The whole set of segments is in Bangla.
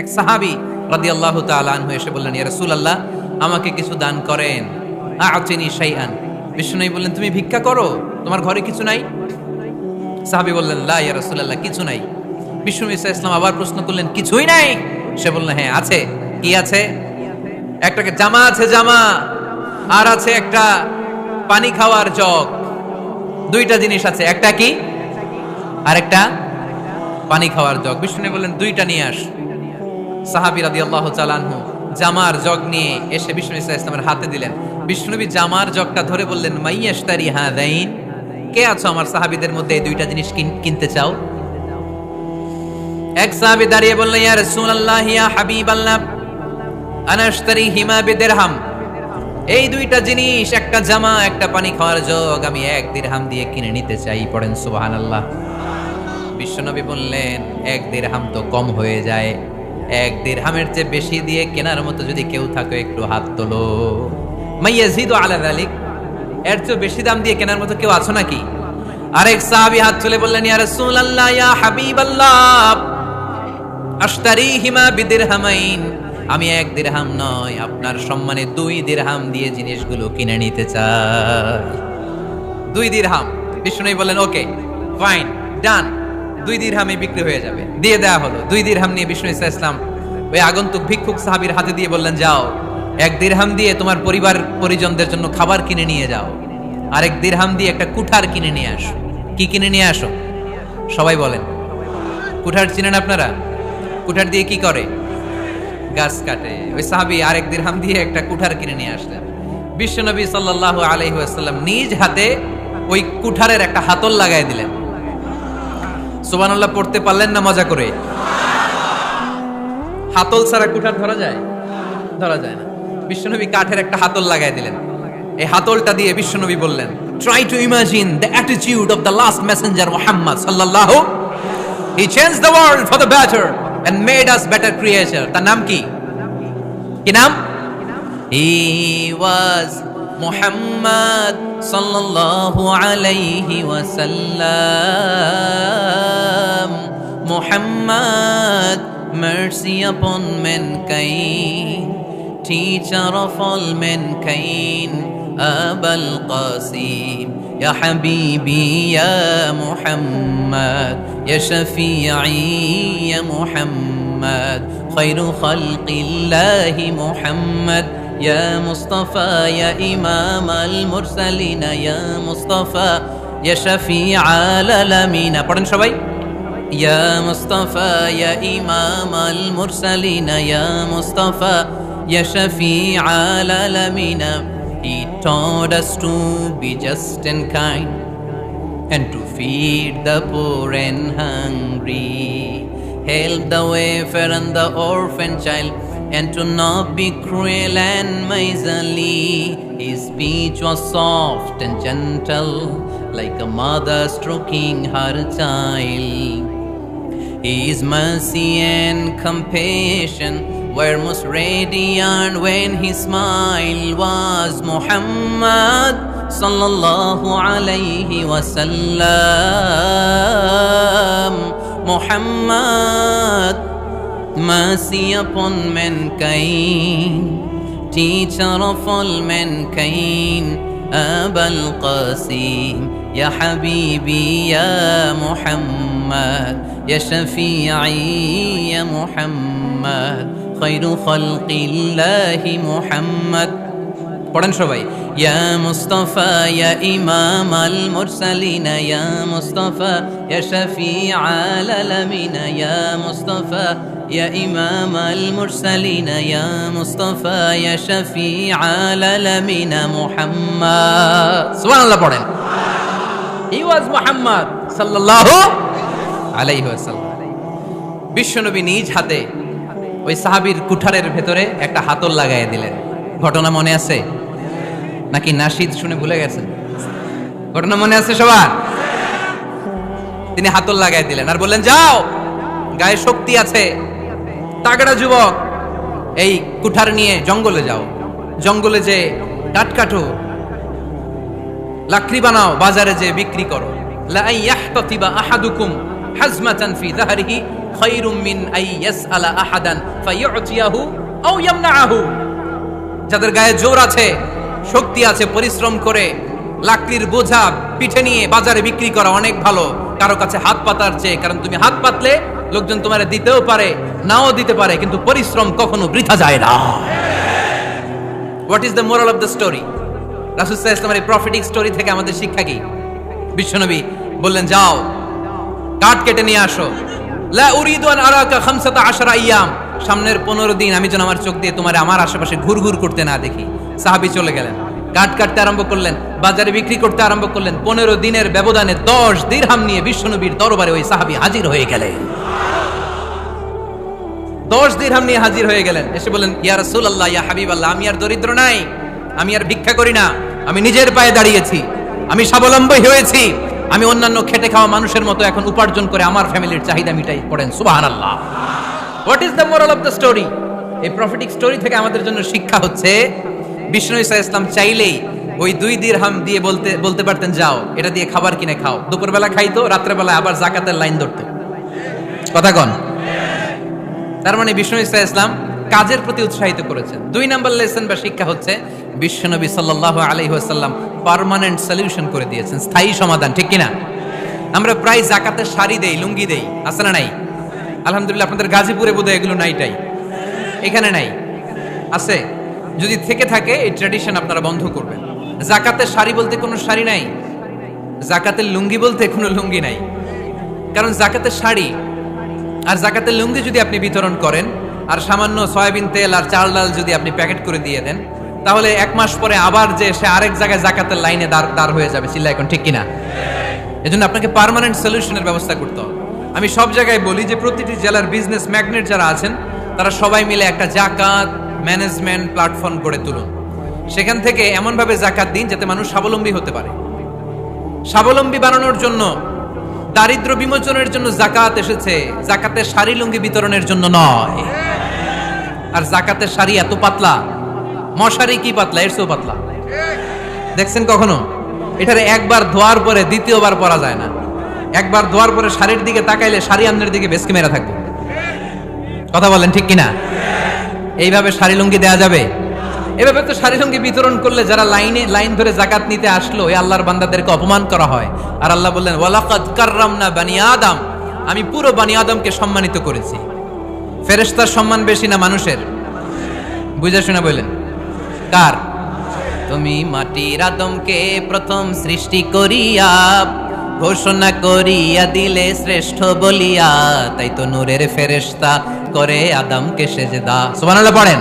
এক সাহাবি রাদিয়াল্লাহু তাআলা আনহু এসে বললেন, ইয়া রাসূলুল্লাহ, আমাকে কিছু দান করেন। আ'তিনি শাইআন। বিষ্ণুনবী বললেন, তুমি ভিক্ষা করো? তোমার ঘরে কিছু নাই? সাহাবি বললেন, লা, ইয়া রাসূলুল্লাহ, কিছু নাই। বিষ্ণু ঈসা ইসলাম আবার প্রশ্ন করলেন, কিছুই নাই? সে বললেন হ্যাঁ আছে। কি আছে? একটা জামা আছে, জামা। আর আছে একটা, পানি খাওয়ার জগ। দুইটা জিনিস আছে, একটা কি? আর একটা পানি খাওয়ার জগ। বিষ্ণু বললেন, দুইটা নিয়ে আস। সাহাবি রাদি আল্লাহ চালানহু জামার জগ নিয়ে এসে বিষ্ণু ইসা ইসলামের হাতে দিলেন। বিষ্ণুনবী জামার জগটা ধরে বললেন মাইয়াস্তারি হা দাইন কে আছো আমার সাহাবিদের মধ্যে এই দুইটা জিনিস কিন- কিনতে চাও? এক সাহাবি দাঁড়িয়ে বললেন ইয়া রাসূলুল্লাহ, ইয়া হাবিবাল্লাহ আনা আশতারি হিমা বিদিরহাম, এই দুইটা জিনিস, একটা জামা, একটা পানি খাওয়ার জগ, আমি এক দিরহাম দিয়ে কিনে নিতে চাই। পড়েন সুবহানাল্লাহ। বিশ্বনবী বললেন, এক দিরহাম তো কম হয়ে যায়। এক দিরহামের চেয়ে বেশি দিয়ে কেনার মতো যদি কেউ থাকে, একটু হাত তোলো। মাইয়াজিদু আলা আলিক এর চেয়ে বেশি দাম দিয়ে কেনার মতো কেউ আছো নাকি? আরেক সাহাবি হাত তুলে বললেন, ইয়া রাসূলুল্লাহ, ইয়া হাবিবাল্লাহ, আশতারিহিমা বিদিরহামাইন, আমি এক দিরহাম নয়, আপনার সম্মানে দুই দিরহাম দিয়ে জিনিসগুলো কিনে নিতে চাই। দুই দিরহাম। বিষ্ণু বললেন, ওকে, ফাইন, ডান। দুই দিরহামে বিক্রি হয়ে যাবে। দিয়ে দেওয়া হলো। দুই দিরহাম নিয়ে বিষ্ণু ইসা ইসলাম ওই আগন্তুক ভিক্ষুক সাহাবীর হাতে দিয়ে বললেন, যাও, এক দিরহাম দিয়ে তোমার পরিবার পরিজনদের জন্য খাবার কিনে নিয়ে যাও। আর আরেক দিরহাম দিয়ে একটা কুঠার কিনে নিয়ে আসো। কি কিনে নিয়ে আসো? সবাই বলেন, কুঠার চিনেন আপনারা? কুঠার দিয়ে কি করে? গাছ কাটে। ওই সাহাবি আরেক দিরহাম দিয়ে একটা কুঠার কিনে নিয়ে আসলেন। বিশ্বনবী সাল্লাল্লাহু আলাইহি ওয়াসাল্লাম নিজ হাতে ওই কুঠারের একটা হাতল লাগাই দিলেন। সুবহানাল্লাহ, পড়তে পারলেন না মজা করে। হাতল ছাড়া কুঠার ধরা যায়? ধরা যায় না। বিশ্বনবী কাঠের একটা হাতল লাগাই দিলেন। এই হাতলটা দিয়ে বিশ্বনবী বললেন try to imagine the attitude of the last messenger Muhammad সাল্লাল্লাহু he change the world for the better and made us better creature তার নাম কি? কি নাম? হি ওয়াজ Muhammad صلى الله عليه وسلم. محمد mercy upon mankind. Teacher of all mankind. أبا القاسم يا حبيبي يا محمد يا شفيعي يا محمد خير خلق الله محمد يا مصطفى يا إمام المرسلين يا مصطفى يا شفيع العالمين পড়েন সবাই يا مصطفى يا إمام المرسلين يا مصطفى يا شفيع العالمين He taught us to be just and kind and to feed the poor and hungry, help the wafer and the orphan child, and to not be cruel and miserly. His speech was soft and gentle, like a mother stroking her child. His mercy and compassion were most radiant when his smile was Muhammad sallallahu alayhi wasallam. Muhammad, mercy upon mankind, teacher of all mankind. أبا القاسم يا حبيبي يا محمد يا شفيعي يا محمد خير خلق الله محمد পড়েন সবাই يا مصطفى يا إمام المرسلين يا مصطفى يا شفيع العالمين يا مصطفى يا إمام المرسلين يا مصطفى يا شفيع العالمين محمد سبحان الله পড়েন He was Muhammad sallallahu আলাইহি ওয়াসাল্লাম বিশ্বনবী নিজ হাতে ওই সাহাবীর কুঠারের ভেতরে একটা হাতল লাগাই দিলেন ঘটনা মনে আছে নাকি নাশিদ শুনে ভুলে গেছেন ঘটনা মনে আছে সবার তিনি হাতল লাগাই দিলেন আর বললেন যাও গায়ে শক্তি আছে তাগড়া যুবক, এই কুঠার নিয়ে জঙ্গলে যাও। জঙ্গলে যে কাঠ কাটো, লাকড়ি বানাও, বাজারে যে বিক্রি করো। লা ইয়াহতাতিবা আহাদুকুম হাজমাতান ফি যাহরিহি খায়রুম মিন আই ইয়াসআলা আহাদান ফায়ু'তিয়াহু আও ইয়ামনাহু যাদের গায়ে জোর আছে, শক্তি আছে, পরিশ্রম করে লাকড়ির বোঝা পিঠে নিয়ে বাজারে বিক্রি করা অনেক ভালো। কারও কাছে হাত পাতার চেয়ে, কারণ তুমি হাত পাতলে লোকজন তোমার দিতেও পারে, নাও দিতে পারে, কিন্তু পরিশ্রম কখনো বৃথা যায় না। What is the moral of the story রাসুসাহ ইসলামের এই প্রফিটিক স্টোরি থেকে আমাদের শিক্ষা কি? বিশ্বনবী বললেন, যাও, কাঠ কেটে নিয়ে আসো। লা উরিদু আন আরাকা খামসাতা আশারা আইয়াম। সামনের পনেরো দিন আমি যেন আমার চোখ দিয়ে তোমার আমার আশেপাশে ঘুরঘুর করতে না দেখি। সাহাবি চলে গেলেন। কাঠ কাটতে আরম্ভ করলেন, বাজারে বিক্রি করতে আরম্ভ করলেন। পনেরো দিনের ব্যবধানে দশ দিরহাম নিয়ে বিশ্বনবীর দরবারে ওই সাহাবি হাজির হয়ে গেলেন। দশ দিরহাম নিয়ে হাজির হয়ে গেলেন। এসে বলেন ইয়া রাসূলুল্লাহ, ইয়া হাবিব আল্লাহ আমি আর দরিদ্র নাই, আমি আর ভিক্ষা করি না, আমি নিজের পায়ে দাঁড়িয়েছি, আমি স্বাবলম্বী হয়েছি, আমি অন্যান্য খেটে খাওয়া মানুষের মতো এখন উপার্জন করে আমার ফ্যামিলির চাহিদা মিটাই পড়েন। সুবহানাল্লাহ। What is the moral of the story এই প্রফিটিক স্টোরি থেকে আমাদের জন্য শিক্ষা হচ্ছে, বিষ্ণু ইসা ইসলাম চাইলেই ওই দুই দিরহাম দিয়ে বলতে বলতে পারতেন, যাও, এটা দিয়ে খাবার কিনে খাও। দুপুরবেলা খাইতো রাত্রেবেলা আবার জাকাতের লাইন ধরতো। কথা কন। তার মানে বিষ্ণু ইসা ইসলাম কাজের প্রতি উৎসাহিত করেছেন। দুই নাম্বার লেসন বা শিক্ষা হচ্ছে বিশ্বনবী সাল্লাহ আলহিহাসাল্লাম পার্মানেন্ট সলিউশন করে দিয়েছেন, স্থায়ী সমাধান, ঠিক কিনা? আমরা প্রায় জাকাতের শাড়ি দেই, লুঙ্গি দেই, আছে না নাই? আলহামদুলিল্লাহ, আপনাদের গাজীপুরে বোধহয় এগুলো নাইটাই এখানে নাই? আছে? যদি থেকে থাকে, এই ট্র্যাডিশন আপনারা বন্ধ করবেন। জাকাতের শাড়ি বলতে কোনো শাড়ি নাই? জাকাতের লুঙ্গি বলতে কোনো লুঙ্গি নাই। কারণ জাকাতের শাড়ি আর জাকাতের লুঙ্গি যদি আপনি বিতরণ করেন, আর সামান্য সয়াবিন তেল আর চাল ডাল যদি আপনি প্যাকেট করে দিয়ে দেন, তাহলে এক মাস পরে আবার যে সে আরেক জায়গায় জাকাতের লাইনে দাঁড় হয়ে যাবে। চিল্লা এখন ঠিক কিনা? এজন্য আপনাকে পার্মানেন্ট সলিউশনের ব্যবস্থা করতে হবে। আমি সব জায়গায় বলি যে প্রতিটি জেলার বিজনেস ম্যাগনেট যারা আছেন, তারা সবাই মিলে একটা জাকাত ম্যানেজমেন্ট প্ল্যাটফর্ম গড়ে তুলুন। সেখান থেকে এমনভাবে জাকাত দিন যাতে মানুষ স্বাবলম্বী হতে পারে। স্বাবলম্বী বানানোর জন্য দারিদ্র বিমোচনের জন্য জাকাত এসেছে। জাকাতের শাড়ি লুঙ্গি বিতরণের জন্য নয়। আর জাকাতের শাড়ি এত পাতলা। মশারি কি পাতলা? এর পাতলা। দেখছেন কখনো? এটারে একবার ধোয়ার পরে দ্বিতীয়বার পরা যায় না। একবার ধোয়ার পরে শাড়ির দিকে তাকাইলে শাড়ি আমনের দিকে বেশকি মেরা থাকব। কথা বলেন ঠিক কিনা? এইভাবে শাড়ি লুঙ্গি দেয়া যাবে? এভাবে তো লুঙ্গি বিতরণ করলে যারা লাইনে, লাইন ধরে জাকাত নিতে আসলো এই আল্লাহর বান্দাদেরকে অপমান করা হয়। আর আল্লাহ বললেন, ওয়ালাকাদ কাররামনা বানি আদম। আমি পুরো বানি আদমকে সম্মানিত করেছি। ফেরেশতার সম্মান বেশি না মানুষের? বুঝে শুনে বললেন। কার? তুমি মাটির আদমকে প্রথম সৃষ্টি করিয়া, ঘোষণা করিয়া দিলে শ্রেষ্ঠ বলিয়া, তাই তো নূরের ফেরেশতা করে আদমকে সেজদা। সুবহানাল্লাহ, পড়েন।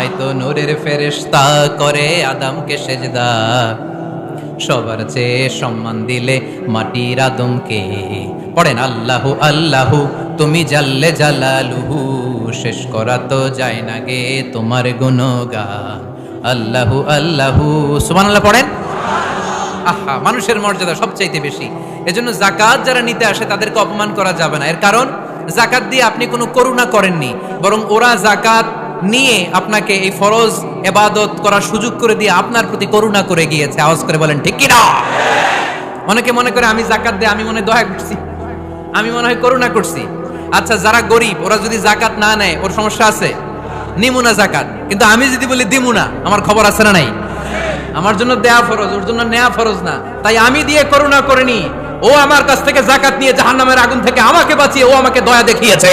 তাই তো নূরের ফেরেশতা করে আদমকে সেজদা। সবার চেয়ে সম্মান দিলে মাটির আদমকে। পড়েন আল্লাহু আল্লাহু, তুমি জাল্লে জালালুহু, শেষ করা তো যায় না গে তোমার গুণগান। আল্লাহু আল্লাহু, সুবহানাল্লাহ পড়েন। আহা, মানুষের মর্যাদা সবচাইতে বেশি। এজন্য জাকাত যারা নিতে আসে তাদেরকে অপমান করা যাবে না। এর কারণ জাকাত দিয়ে আপনি কোনো করুণা করেননি, বরং ওরা জাকাত নিয়ে আপনাকে এই ফরজ এবাদত করার সুযোগ করে দিয়ে আপনার প্রতি করুণা করে গিয়েছে। আওয়াজ করে বলেন, ঠিক কিনা? অনেকে মনে করে, আমি জাকাত দিয়ে আমি মনে দয়া করছি। আমি মনে হয় করুণা করছি। আচ্ছা যারা গরিব, ওরা যদি জাকাত না নেয়, ওর সমস্যা আছে? নিমুনা জাকাত। কিন্তু আমি যদি বলি দিমুনা, আমার খবর আছে না নাই? আমার জন্য দেয়া ফরজ, ওর জন্য নেয়া ফরজ না। তাই আমি দিয়ে করুণা করিনি ও আমার কাছ থেকে জাকাত নিয়ে জাহান্নামের আগুন থেকে আমাকে বাঁচিয়ে, ও আমাকে দয়া দেখিয়েছে।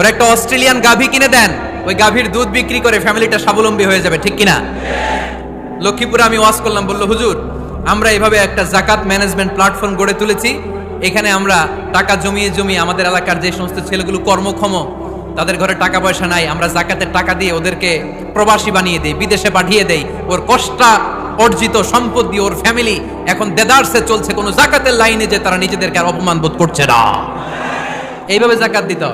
ওর একটা অস্ট্রেলিয়ান গাভী কিনে দেন, ওই গাভীর দুধ বিক্রি করে ফ্যামিলিটা স্বাবলম্বী হয়ে যাবে, ঠিক কিনা? লক্ষ্মীপুরে আমি ওয়াজ করলাম, বলল, হুজুর, আমরা এভাবে একটা জাকাত ম্যানেজমেন্ট প্ল্যাটফর্ম গড়ে তুলেছি। এখানে আমরা টাকা জমিয়ে জমিয়ে আমাদের এলাকার যে সমস্ত ছেলেগুলো কর্মক্ষম, তাদের ঘরে টাকা পয়সা নাই, আমরা জাকাতের টাকা দিয়ে ওদেরকে প্রবাসী বানিয়ে দেই, বিদেশে পাঠিয়ে দেই। ওর কষ্টা অর্জিত সম্পদ দিয়ে ওর ফ্যামিলি এখন দেদারসে চলছে, কোনো জাকাতের লাইনে যে তারা নিজেদেরকে আর অপমান বোধ করছে না। এইভাবে জাকাত দিতে